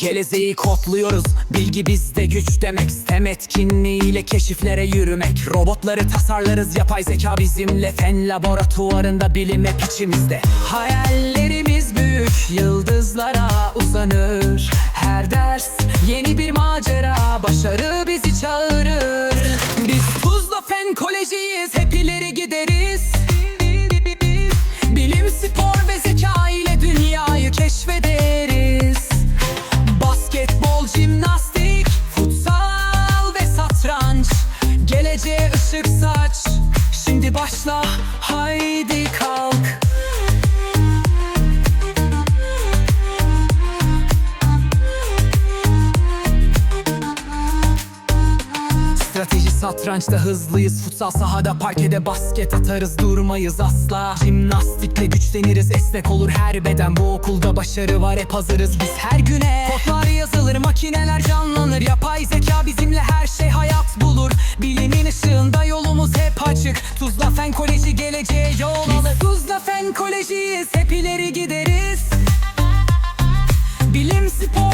Gelezeği kodluyoruz. Bilgi bizde güç demek. STEM etkinliğiyle keşiflere yürümek. Robotları tasarlarız. Yapay zeka bizimle. Fen laboratuvarında bilim hep içimizde. Hayallerimiz büyük. Yıldızlara uzanır. Her ders yeni bir macera. Başarı bizi Tuzla Fen Kolejiyiz hep ileri gideriz. Bilim, spor ve zeka ile dünyayı keşfederiz. Basketbol, jimnastik, futsal ve satranç. Geleceğe ışık saç. Şimdi başla haydi kalk satrançta hızlıyız Futsal sahada parkede basket atarız Durmayız asla. Jimnastikle güçleniriz Esnek olur her beden. Bu okulda başarı var hep hazırız Biz her güne. Kodlar yazılır makineler canlanır. Yapay zeka bizimle her şey hayat bulur. Bilimin ışığında yolumuz hep açık. Tuzla Fen Koleji geleceğe yol alır. Tuzla Fen Kolejiyiz hep ileri gideriz. Bilim, spor